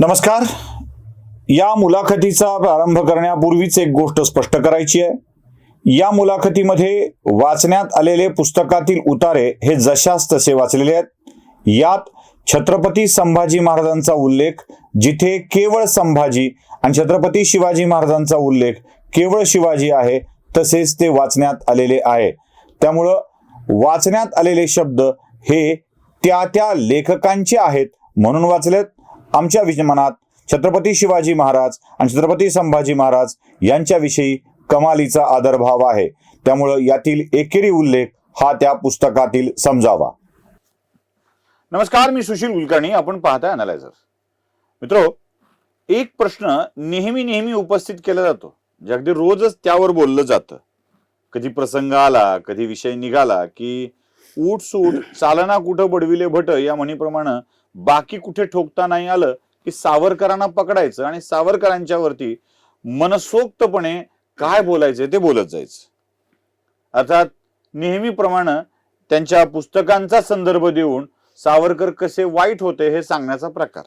नमस्कार. या मुलाखतीचा प्रारंभ करण्यापूर्वीच एक गोष्ट स्पष्ट करायची आहे. या मुलाखतीमध्ये वाचण्यात आलेले पुस्तकातील उतारे हे जशास तसे वाचलेले आहेत. यात छत्रपती संभाजी महाराजांचा उल्लेख जिथे केवळ संभाजी आणि छत्रपती शिवाजी महाराजांचा उल्लेख केवळ शिवाजी आहे तसेच ते वाचण्यात आलेले आहे. त्यामुळं वाचण्यात आलेले शब्द हे त्या त्या लेखकांचे आहेत म्हणून वाचलेत. आमच्या विच- मनात छत्रपती शिवाजी महाराज आणि छत्रपती संभाजी महाराज यांच्याविषयी कमालीचा आदरभाव आहे. त्यामुळं यातील एकेरी उल्लेख हा त्या पुस्तकातील समजावा. नमस्कार मी सुशील कुलकर्णी. आपण पाहताय अनालायझर मित्रो एक प्रश्न नेहमी नेहमी उपस्थित केला जातो. जे अगदी रोजच त्यावर बोललं जातं. कधी प्रसंग आला कधी विषय निघाला की ऊट सूट चालना कुठं बडविले भट या म्हणीप्रमाणे बाकी कुठे ठोकता नाही आलं की सावरकरांना पकडायचं आणि सावरकरांच्या वरती मनसोक्तपणे काय बोलायचं ते बोलत जायचं. अर्थात नेहमीप्रमाणे त्यांच्या पुस्तकांचा संदर्भ देऊन सावरकर कसे वाईट होते हे सांगण्याचा प्रकार.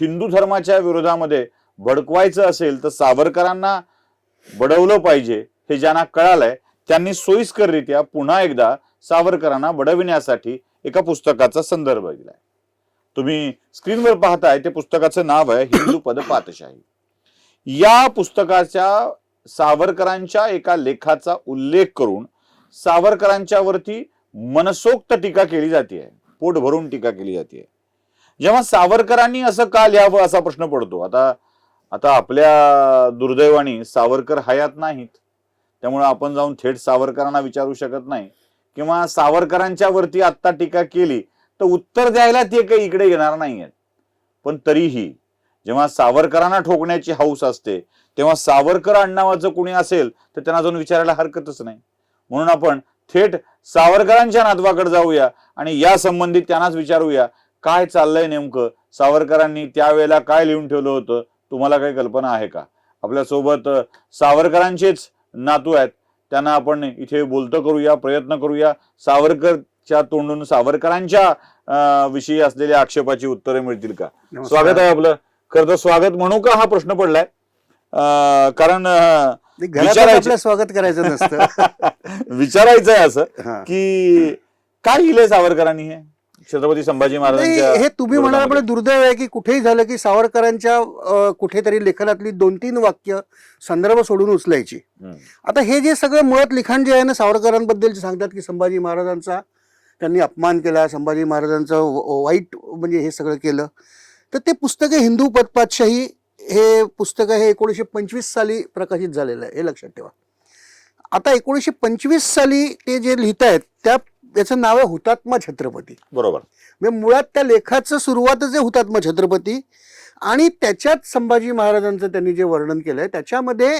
हिंदू धर्माच्या विरोधामध्ये भडकवायचं असेल तर सावरकरांना बडवलं पाहिजे हे ज्यांना कळालंय त्यांनी सोयीस्कररित्या पुन्हा एकदा सावरकरांना बडविण्यासाठी एका पुस्तकाचा संदर्भ दिलाय. तुम्ही स्क्रीनवर पाहताय ते पुस्तकाचं नाव आहे हिंदू पद पातशाही. या पुस्तकाच्या सावरकरांच्या एका लेखाचा उल्लेख करून सावरकरांच्या वरती मनसोक्त टीका केली जाते पोट भरून टीका केली जाते जेव्हा सावरकरांनी असं का लिहावं असा प्रश्न पडतो? आता आता आपल्या दुर्दैवाने सावरकर हयात नाहीत. त्यामुळे आपण जाऊन थेट सावरकरांना विचारू शकत नाही. किंवा सावरकरांच्या वरती आत्ता टीका केली तर उत्तर द्यायला ते काही इकडे येणार नाहीयेत. पण तरीही जेव्हा सावरकरांना ठोकण्याची हौस असते तेव्हा सावरकर आडनावाचं कोणी असेल तर त्यांना अजून विचारायला हरकतच नाही. म्हणून आपण थेट सावरकरांच्या नातवाकडे जाऊया आणि या संबंधित त्यांनाच विचारूया काय चाललंय नेमकं? सावरकरांनी त्यावेळेला काय लिहून ठेवलं होतं? तुम्हाला काही कल्पना आहे का? आपल्यासोबत सावरकरांचेच नातू आहेत. त्यांना आपण इथे बोलतं करूया प्रयत्न करूया. सावरकरच्या तोंडून सावरकरांच्या विषयी असलेल्या आक्षेपाची उत्तरे मिळतील का? स्वागत आहे आपलं. खरं तर स्वागत म्हणू का हा प्रश्न पडलाय? कारण स्वागत करायचं नसतं. विचारायचं आहे असं. की काय लिहिलंय सावरकरांनी हे? छत्रपती संभाजी नाही, महाराजांच्या हे तुम्ही म्हणाल. पण दुर्दैव आहे की कुठेही झालं की सावरकरांच्या कुठेतरी लेखनातली दोन तीन वाक्य संदर्भ सोडून उचलायची. आता हे जे सगळं मुळात लिखाण जे आहे ना सावरकरांबद्दल जे सांगतात की संभाजी महाराजांचा त्यांनी अपमान केला संभाजी महाराजांचं वाईट म्हणजे हे सगळं केलं तर ते पुस्तक हिंदू पदपातशाही हे पुस्तक हे एकोणीसशे पंचवीस साली प्रकाशित झालेलं आहे हे लक्षात ठेवा आता एकोणीसशे पंचवीस साली ते जे लिहित आहेत त्या याचं नाव आहे हुतात्मा छत्रपती. बरोबर. म्हणजे मुळात त्या लेखाचं सुरुवातच आहे हुतात्मा छत्रपती. आणि त्याच्यात संभाजी महाराजांचं त्यांनी जे वर्णन केलंय त्याच्यामध्ये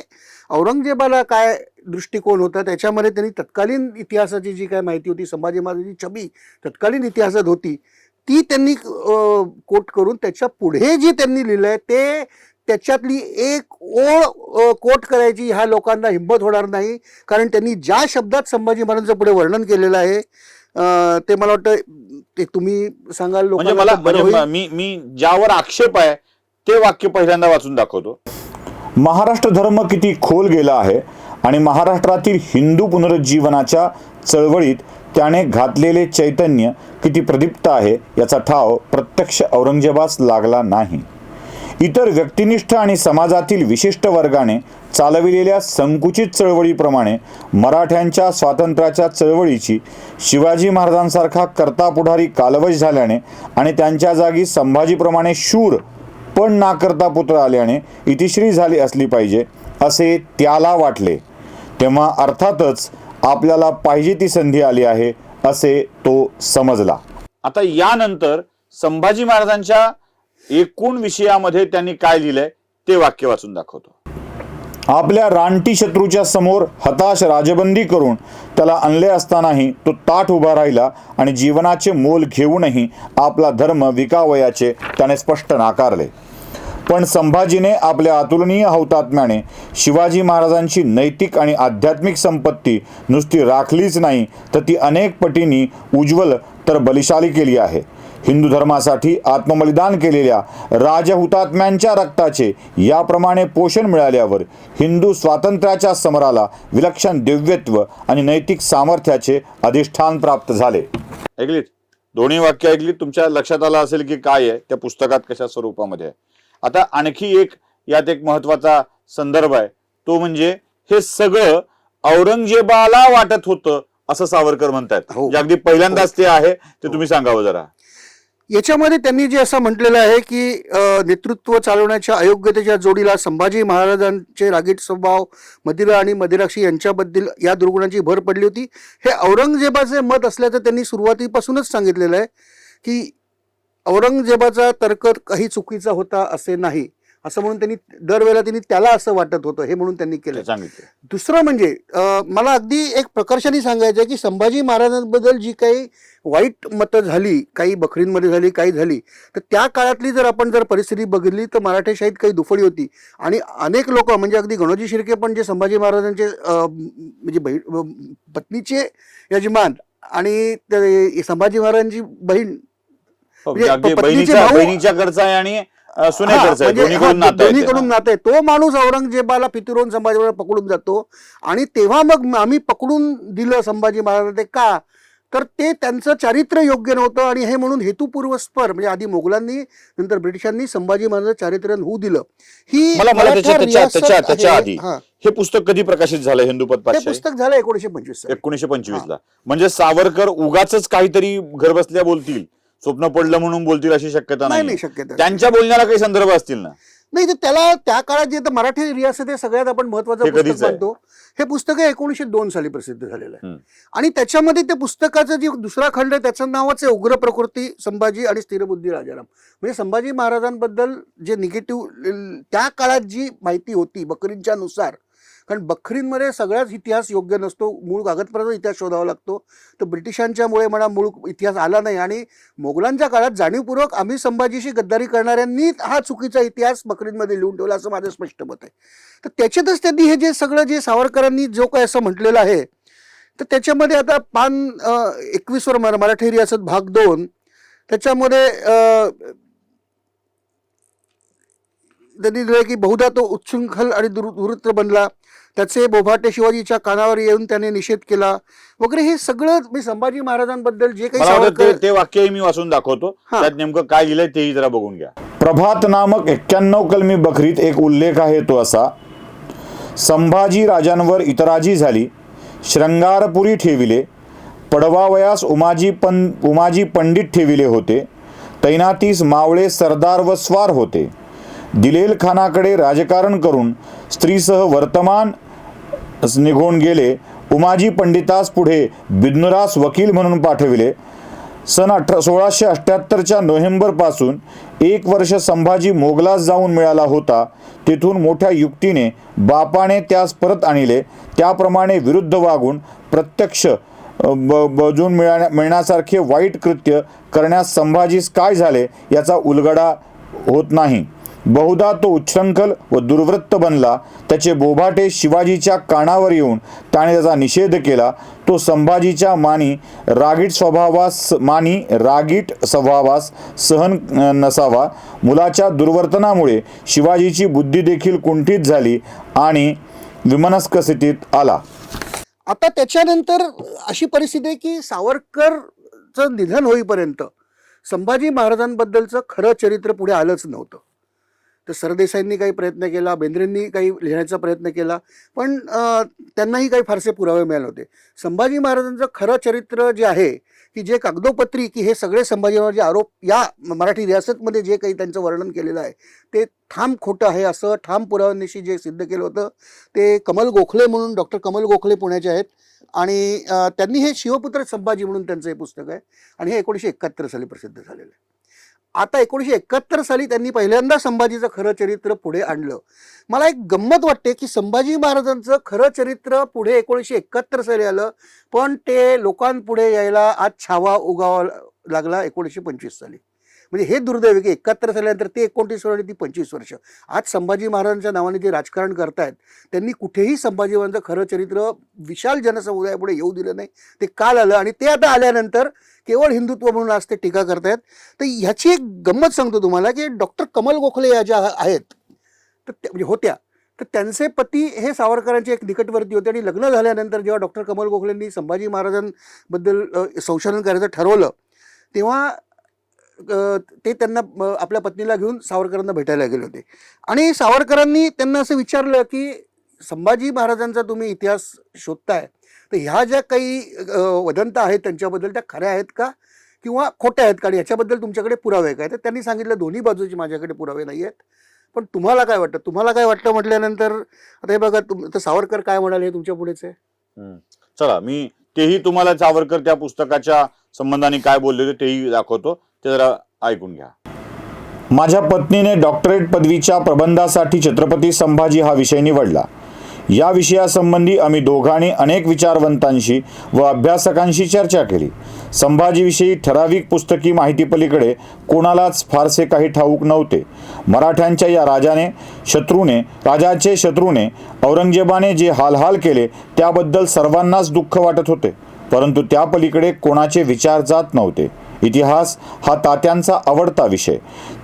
औरंगजेबाला काय दृष्टिकोन होता त्याच्यामध्ये त्यांनी तत्कालीन इतिहासाची जी काय माहिती होती संभाजी महाराजांची छबी तत्कालीन इतिहासात होती ती त्यांनी कोट करून त्याच्या पुढे जी त्यांनी लिहिलंय ते त्याच्यातली एक ओळ कोट करायची ह्या लोकांना हिंमत होणार नाही. कारण त्यांनी ज्या शब्दात संभाजी महाराजांचं पुढे वर्णन केलेलं आहे ते मला वाटतं ते तुम्ही सांगाल म्हणजे लोकांना मला म्हणजे. मी मी ज्यावर आक्षेप आहे ते वाक्य पहिल्यांदा वाचून दाखवतो. महाराष्ट्र धर्म किती खोल गेला आहे आणि महाराष्ट्रातील हिंदू पुनरुज्जीवनाच्या चळवळीत त्याने घातलेले चैतन्य किती प्रदीप्त आहे याचा ठाव प्रत्यक्ष औरंगजेबास लागला नाही. इतर व्यक्तिनिष्ठ आणि समाजातील विशिष्ट वर्गाने चालविलेल्या संकुचित चळवळीप्रमाणे मराठ्यांच्या स्वातंत्र्याच्या चळवळीची शिवाजी महाराजांसारखा करता पुढारी कालवश झाल्याने आणि त्यांच्या जागी संभाजीप्रमाणे शूर पण नाकर्ता पुत्र आल्याने इतिश्री झाली असली पाहिजे असे त्याला वाटले. तेव्हा अर्थातच आपल्याला पाहिजे ती संधी आली आहे असे तो समजला. आता यानंतर संभाजी महाराजांच्या एकूण विषयामध्ये त्यांनी काय लिहिलंय ते वाक्य वाचून दाखवतो. आपल्या रानटी शत्रूच्या समोर हताश राजबंदी करून त्याला आणले असतानाही तो ताठ उभा राहिला आणि जीवनाचे मोल घेऊनही आपला धर्म विकावयाचे त्याने स्पष्ट नाकारले. पण संभाजीने आपल्या अतुलनीय हौतात्म्याने शिवाजी महाराजांची नैतिक आणि आध्यात्मिक संपत्ती नुसती राखलीच नाही तर ती अनेक पटींनी उज्ज्वल तर बलिशाली केली आहे. हिंदू धर्मासाठी आत्मबलिदान केलेल्या राजहुतात्म्यांच्या रक्ताचे याप्रमाणे पोषण मिळाल्यावर हिंदू स्वातंत्र्याच्या समराला विलक्षण दिव्यत्व आणि नैतिक सामर्थ्याचे अधिष्ठान प्राप्त झाले. ऐकलीत? दोन्ही वाक्य ऐकलीत? तुमच्या लक्षात आलं असेल की काय आहे? त्या पुस्तकात कशा स्वरूपामध्ये आहे? आता आणखी एक यात एक महत्त्वाचा संदर्भ आहे. तो म्हणजे हे सगळं औरंगजेबाला वाटत होतं असं सावरकर म्हणतात हो. अगदी पहिल्यांदाच ते आहे ते तुम्ही सांगावं जरा. याच्यामध्ये त्यांनी जे असं म्हटलेलं आहे की नेतृत्व चालवण्याच्या अयोग्यतेच्या जोडीला संभाजी महाराजांचे रागीट स्वभाव मदिरा आणि मदिराक्षी यांच्याबद्दल या दुर्गुणांची भर पडली होती. हे औरंगजेबाचे मत असल्याचं त्यांनी सुरुवातीपासूनच सांगितलेलं आहे की औरंगजेबाचा तर्क काही चुकीचा होता असे नाही. असं म्हणून त्यांनी दरवेळेला त्यांनी त्याला असं वाटत होतं हे म्हणून त्यांनी केलं. दुसरं म्हणजे मला अगदी एक प्रकर्षाने सांगायचं की संभाजी महाराजांबद्दल जी काही वाईट मतं झाली काही बखरींमध्ये झाली काही झाली तर त्या काळातली जर आपण जर परिस्थिती बघितली तर मराठेशाहीत काही दुफळी होती. आणि अनेक लोक म्हणजे अगदी गणोजी शिर्के पण जे संभाजी महाराजांचे म्हणजे पत्नीचे यजमान आणि संभाजी महाराजांची बहीण हो, म्हणजे पत्नीचे बहिणीच्या आणि सुनेकरचा आहे म्हणजे दोन्हीकडून नातं आहे ते. दोन्हीकडून नातं आहे तो माणूस औरंगजेबाला पितुरून संभाजीला पकडून जातो आणि तेव्हा मग आम्ही पकडून दिलं संभाजी महाराज ते का तर ते त्यांचं चारित्र्य योग्य नव्हतं आणि हे म्हणून हेतुपूर्वस्पर म्हणजे आधी मोगलांनी नंतर ब्रिटिशांनी संभाजी महाराज चारित्र्य होऊ दिलं ही मला मला त्याच्या मराठा त्याच्या रियासत त्याच्या त्याच्या आहे. आधी हा. हे पुस्तक कधी प्रकाशित झालं हिंदुपत हे पातशाही पुस्तक झालं एकोणीशे पंचवीस. एकोणीशे पंचवीस ला म्हणजे सावरकर उगाच काहीतरी घर बसल्या बोलतील स्वप्न पडलं म्हणून बोलतील अशी शक्यता नाही नाही नाही शक्यता त्यांच्या बोलण्याला काही संदर्भ असतील ना? नाही तर त्याला त्या काळात जे मराठी रियासत हे सगळ्यात आपण महत्वाचं कधीच पुस्तक आहे. मानतो. हे पुस्तक एकोणीशे दोन साली प्रसिद्ध झालेलं आहे. आणि त्याच्यामध्ये त्या पुस्तकाचं जे दुसरा खंड आहे त्याचं नावच आहे उग्र प्रकृती संभाजी आणि स्थिरबुद्धी राजाराम. म्हणजे संभाजी महाराजांबद्दल जे निगेटिव्ह त्या काळात जी माहिती होती बकरींच्या नुसार कारण बखरींमध्ये सगळ्याच इतिहास योग्य नसतो मूळ कागदपत्राचा इतिहास शोधावा लागतो. तर ब्रिटिशांच्यामुळे म्हणा मूळ इतिहास आला नाही आणि मोगलांच्या काळात जाणीवपूर्वक आम्ही संभाजीशी गद्दारी करणाऱ्यांनी हा चुकीचा इतिहास बकरींमध्ये लिहून ठेवला असं माझं स्पष्ट मत आहे. तर त्याच्यातच त्यांनी हे जे सगळं जे सावरकरांनी जो काय असं म्हटलेलं आहे तर त्याच्यामध्ये आता पान एकवीसवर मरा मराठी रियासत भाग दोन त्याच्यामध्ये त्यांनी दिलं की बहुधा तो उच्छृंखल आणि दुर दुरुत्र बनला. त्याचे बोभाटे शिवाजीच्या कानावर येऊन त्याने निषेध केला. वगैरे हे सगळं मी संभाजी महाराजांबद्दल जे काही ते- वाक्यही मी वाचून दाखवतो. हा. त्यात नेमकं काय लिहिलंय तेही जरा बघून घ्या. प्रभात नामक एक्क्याण्णव कलमी बकरीत एक उल्लेख आहे तो असा. संभाजी राजांवर इतराजी झाली श्रंगारपुरी ठेविले पडवावयास उमाजी पं उमाजी पंडित ठेविले होते तैनातीस मावळे सरदार व स्वार होते. दिलेल खानाकडे राजकारण करून स्त्रीसह वर्तमान निघून गेले. उमाजी पंडितास पुढे बिदनुरास वकील म्हणून पाठविले. सन अठरा सोळाशे अठ्ठ्याहत्तरच्या नोव्हेंबरपासून एक वर्ष संभाजी मोगलास जाऊन मिळाला होता. तेथून मोठ्या युक्तीने बापाने त्यास परत आणले. त्याप्रमाणे विरुद्ध वागून प्रत्यक्ष ब बजून मिळण्या मिळण्यासारखे वाईट कृत्य करण्यास संभाजीस काय झाले याचा उलगडा होत नाही. बहुधा तो उच्छृंखल व दुर्वृत्त बनला. त्याचे बोभाटे शिवाजीच्या कानावर येऊन त्याने त्याचा निषेध केला. तो संभाजीच्या मानी रागीट स्वभावास मानी रागीट स्वभावास सहन नसावा. मुलाच्या दुर्वर्तनामुळे शिवाजीची बुद्धी देखील कुंठित झाली आणि विमनस्क स्थितीत आला. आता त्याच्यानंतर अशी परिस्थिती आहे की सावरकरचं निधन होईपर्यंत संभाजी महाराजांबद्दलचं खरं चरित्र पुढे आलंच नव्हतं. तर सरदेसाईंनी काही प्रयत्न केला बेंद्रेंनी काही लिहिण्याचा प्रयत्न केला पण त्यांनाही काही फारसे पुरावे मिळाले होते. संभाजी महाराजांचं खरं चरित्र जे आहे की जे कागदोपत्री की हे सगळे संभाजी महाराज आरोप या मराठी रियासतमध्ये जे काही त्यांचं वर्णन केलेलं आहे ते ठाम खोटं आहे असं ठाम पुराव्यांनिशी जे सिद्ध केलं होतं ते कमल गोखले म्हणून डॉक्टर कमल गोखले पुण्याचे आहेत. आणि त्यांनी हे शिवपुत्र संभाजी म्हणून त्यांचं हे पुस्तक आहे. आणि हे एकोणीसशे एकाहत्तर साली प्रसिद्ध झालेलं आहे. आता एकोणीसशे एकाहत्तर साली त्यांनी पहिल्यांदा संभाजीचं खरं चरित्र पुढे आणलं. मला एक गंमत वाटते की संभाजी महाराजांचं खरं चरित्र पुढे एकोणीसशे एकाहत्तर साली आलं पण ते लोकांपुढे यायला आज छावा उगावा लागला एकोणीसशे पंचवीस साली. म्हणजे हे दुर्दैव की एकाहत्तर झाल्यानंतर ते एकोणतीस वर्ष आणि ती पंचवीस वर्ष. आज संभाजी महाराजांच्या नावाने जे राजकारण करतायत त्यांनी कुठेही संभाजी महाराजांचं खरं चरित्र विशाल जनसमुदायापुढे येऊ दिलं नाही. ते काल आलं आणि ते आता आल्यानंतर केवळ हिंदुत्व म्हणून आज ते टीका करतायत. तर ह्याची एक गंमत सांगतो तुम्हाला की डॉक्टर कमल गोखले या ज्या आहेत तर त्या- म्हणजे होत्या. तर त्यांचे पती हे सावरकरांचे एक निकटवर्ती होते आणि लग्न झाल्यानंतर जेव्हा डॉक्टर कमल गोखलेंनी संभाजी महाराजांबद्दल संशोधन करायचं ठरवलं तेव्हा ते त्यांना आपल्या पत्नीला घेऊन सावरकरांना भेटायला गेले होते. आणि सावरकरांनी त्यांना असं विचारलं की संभाजी महाराजांचा तुम्ही इतिहास शोधताय तर ह्या ज्या काही वदंता वदंत आहेत त्यांच्याबद्दल त्या खऱ्या आहेत का? किंवा खोट्या आहेत? का आणि याच्याबद्दल तुमच्याकडे पुरावे काय तर त्यांनी सांगितलं दोन्ही बाजूचे माझ्याकडे पुरावे नाही आहेत. पण तुम्हाला काय वाटतं? तुम्हाला काय वाटतं? म्हटल्यानंतर आता हे बघा तुम तर सावरकर काय म्हणाले हे तुमच्या पुढेच आहे? चला मी तेही तुम्हाला सावरकर त्या पुस्तकाच्या संबंधाने काय बोलले होते तेही दाखवतो. ते जरा ऐकून घ्या. माझ्या पत्नीने डॉक्टरेट पदवीच्या प्रबंधासाठी छत्रपती संभाजी हा विषय निवडला. या विषयासंबंधी आम्ही दोघांनी अनेक विचारवंतांशी व अभ्यासकांशी चर्चा केली. संभाजीविषयी ठराविक पुस्तकी माहितीपलीकडे कोणालाच फारसे काही ठाऊक नव्हते. मराठ्यांच्या या राजाने शत्रूने राजाचे शत्रूने औरंगजेबाने जे हालहाल केले त्याबद्दल सर्वांनाच दुःख वाटत होते. परंतु त्या पलीकडे कोणाचे विचार जात नव्हते. इतिहास हा तात्यांचा आवडता विषय.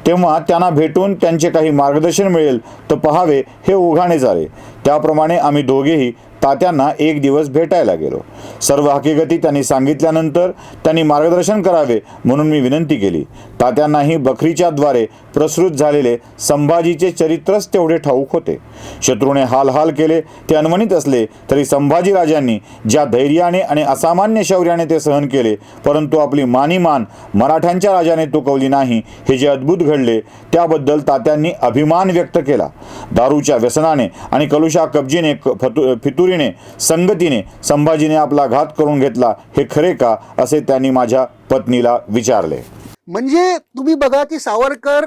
तेव्हा त्यांना भेटून त्यांचे काही मार्गदर्शन मिळेल तर पहावे हे उघाणे झाले. त्याप्रमाणे आम्ही दोघेही तात्यांना एक दिवस भेटायला गेलो. सर्व हकीकती त्यांनी सांगितल्यानंतर त्यांनी मार्गदर्शन करावे म्हणून मी विनंती केली. तात्यांनाही बकरीच्या द्वारे प्रसृत झालेले संभाजीचे चरित्रच तेवढे ठाऊक होते. शत्रूने हाल हाल केले ते अनमनीत असले तरी संभाजीराजांनी ज्या धैर्याने आणि असामान्य शौर्याने ते सहन केले परंतु आपली मानीमान मराठ्यांच्या राजाने तुकवली नाही हे जे अद्भुत घडले त्याबद्दल तात्यांनी अभिमान व्यक्त केला. दारूच्या व्यसनाने आणि कलुषा कब्जीने फतु- फितुरीने संगतीने संभाजीने आपला घात करून घेतला हे खरे का? असे त्यांनी माझ्या पत्नीला विचारले. म्हणजे तुम्ही बघा की सावरकर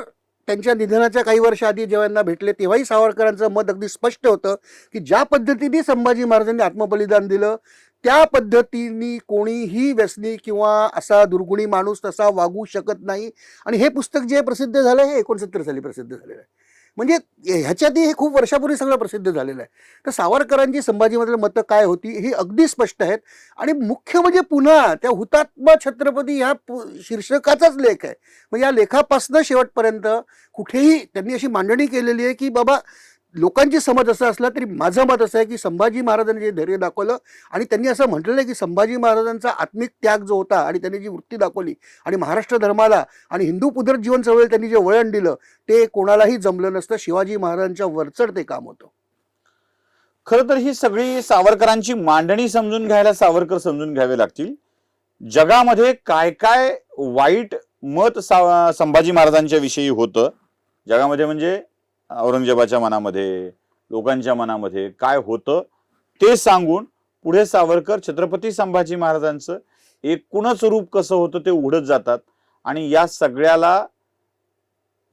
त्यांच्या निधनाच्या काही वर्ष आधी जेव्हा यांना भेटले तेव्हाही सावरकरांचं मत अगदी स्पष्ट होतं की ज्या पद्धतीने संभाजी महाराजांनी आत्मबलिदान दिलं त्या पद्धतीने कोणीही व्यसनी किंवा असा दुर्गुणी माणूस तसा वागू शकत नाही. आणि हे पुस्तक जे प्रसिद्ध झालं हे एकोणसत्तर साली प्रसिद्ध झालेलं आहे. म्हणजे ह्याच्यातही हे खूप वर्षापूर्वी सगळं प्रसिद्ध झालेलं आहे. तर सावरकरांची संभाजीमधील मतं काय होती ही अगदी स्पष्ट आहेत. आणि मुख्य म्हणजे पुन्हा त्या हुतात्मा छत्रपती ह्या पु- शीर्षकाचाच लेख आहे. मग या लेखापासनं शेवटपर्यंत कुठेही त्यांनी अशी मांडणी केलेली आहे की बाबा लोकांची समज असं असला तरी माझं मत असं आहे की संभाजी महाराजांनी जे धैर्य दाखवलं आणि त्यांनी असं म्हटलेलं आहे की संभाजी महाराजांचा आत्मिक त्याग जो होता आणि त्यांनी जी वृत्ती दाखवली आणि महाराष्ट्र धर्माला आणि हिंदू पुनर्जीवन चळवळीला त्यांनी जे वळण दिलं ते कोणालाही जमलं नसतं. शिवाजी महाराजांच्या वरचढ ते काम होतं. खरं तर ही सगळी सावरकरांची मांडणी समजून घ्यायला सावरकर समजून घ्यावे लागतील. जगामध्ये काय काय वाईट मत सा- संभाजी महाराजांच्या विषयी होतं? जगामध्ये म्हणजे औरंगजेबाच्या मनामध्ये लोकांच्या मनामध्ये काय होतं ते सांगून पुढे सावरकर छत्रपती संभाजी महाराजांचं एकूणच रूप कसं होतं ते उघडत जातात आणि या सगळ्याला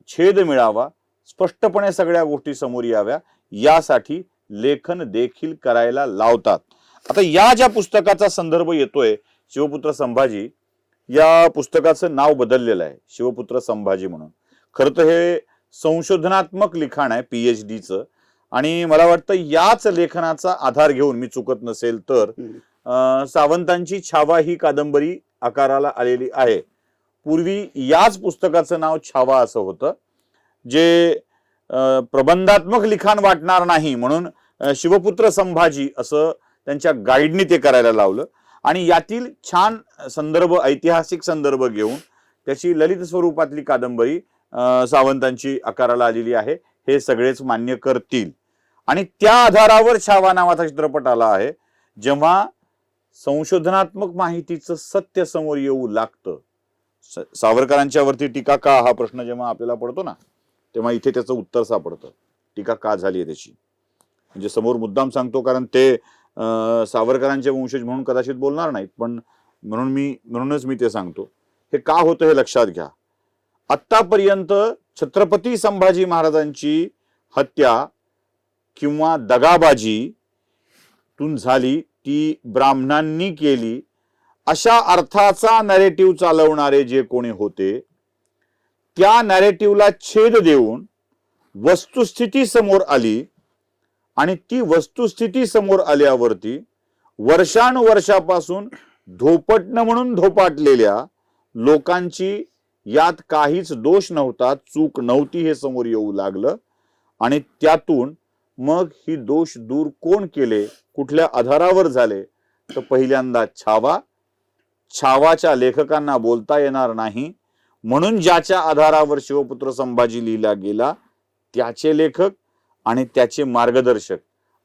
छेद मिळावा स्पष्टपणे सगळ्या गोष्टी समोर याव्या यासाठी लेखन देखील करायला लावतात. आता या ज्या पुस्तकाचा संदर्भ येतोय शिवपुत्र संभाजी या पुस्तकाचं नाव बदललेलं आहे शिवपुत्र संभाजी म्हणून. खरं तर हे संशोधनात्मक लिखाण आहे पीएच डीचं आणि मला वाटतं याच लेखनाचा आधार घेऊन मी चुकत नसेल तर सावंतांची छावा ही कादंबरी आकाराला आलेली आहे. पूर्वी याच पुस्तकाचं नाव छावा असं होतं जे प्रबंधात्मक लिखाण वाटणार नाही म्हणून शिवपुत्र संभाजी असं त्यांच्या गाईडनी ते करायला लावलं. आणि यातील छान संदर्भ ऐतिहासिक संदर्भ घेऊन त्याची ललित स्वरूपातली कादंबरी सावंतांची आकाराला आलेली आहे. हे सगळेच मान्य करतील. आणि त्या आधारावर छावा नावाचा चित्रपट आला आहे. जेव्हा संशोधनात्मक माहितीचं सत्य समोर येऊ लागतं. सावरकरांच्या वरती टीका का? हा प्रश्न जेव्हा आपल्याला पडतो ना तेव्हा इथे त्याचं उत्तर सापडतं. टीका का झाली आहे त्याची? म्हणजे समोर मुद्दाम सांगतो कारण ते अं, सावरकरांचे वंशज म्हणून कदाचित बोलणार नाहीत पण म्हणून मी म्हणूनच मी ते सांगतो. हे का होतं हे लक्षात घ्या. आत्तापर्यंत छत्रपती संभाजी महाराजांची हत्या किंवा दगाबाजी तून झाली ती ब्राह्मणांनी केली अशा अर्थाचा नॅरेटिव्ह चालवणारे जे कोणी होते त्या नॅरेटिव्हला छेद देऊन वस्तुस्थिती समोर आली आणि ती वस्तुस्थिती समोर आल्यावरती वर्षानुवर्षापासून धोपटणं म्हणून धोपाटलेल्या लोकांची यात काहीच दोष नव्हता चूक नव्हती हे समोर येऊ लागलं. आणि त्यातून मग ही दोष दूर कोण केले? कुठल्या आधारावर झाले? तर पहिल्यांदा छावा. छावाच्या लेखकांना बोलता येणार नाही. म्हणून ज्याच्या आधारावर शिवपुत्र संभाजी लिहिला गेला त्याचे लेखक आणि त्याचे मार्गदर्शक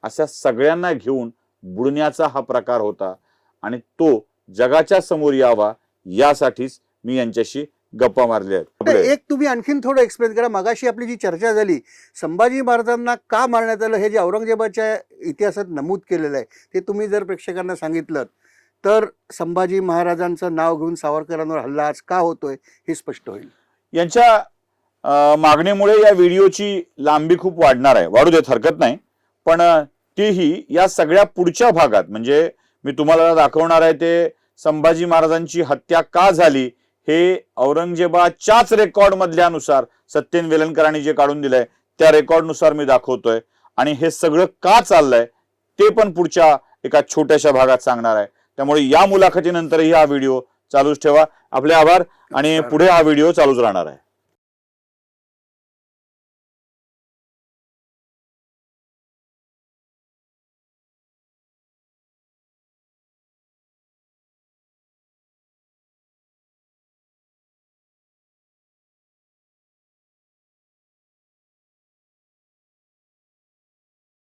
अशा सगळ्यांना घेऊन बुडण्याचा हा प्रकार होता. आणि तो जगाच्या समोर यावा यासाठीच मी यांच्याशी गप्पा मारल्या आहेत. एक तुम्ही आणखीन थोडं एक्सप्लेन करा. मगाशी आपली जी चर्चा झाली संभाजी महाराजांना का मारण्यात आलं हे जे औरंगजेबाच्या इतिहासात नमूद केलेलं आहे ते तुम्ही जर प्रेक्षकांना सांगितलं तर संभाजी महाराजांचं नाव घेऊन सावरकरांवर हल्ला आज का होतोय हे स्पष्ट होईल. यांच्या मागणीमुळे या व्हिडिओची लांबी खूप वाढणार आहे. वाढू देत हरकत नाही. पण तीही या सगळ्या पुढच्या भागात म्हणजे मी तुम्हाला दाखवणार आहे ते संभाजी महाराजांची हत्या का झाली हे औरंगजेबाच्याच रेकॉर्ड मधल्यानुसार सत्येन वेलणकरांनी जे काढून दिलंय त्या रेकॉर्डनुसार मी दाखवतोय. आणि हे सगळं का चाललंय ते पण पुढच्या एका छोट्याशा भागात सांगणार आहे. त्यामुळे या मुलाखतीनंतरही हा व्हिडिओ चालूच ठेवा. आपले आभार आणि पुढे हा व्हिडिओ चालूच राहणार आहे.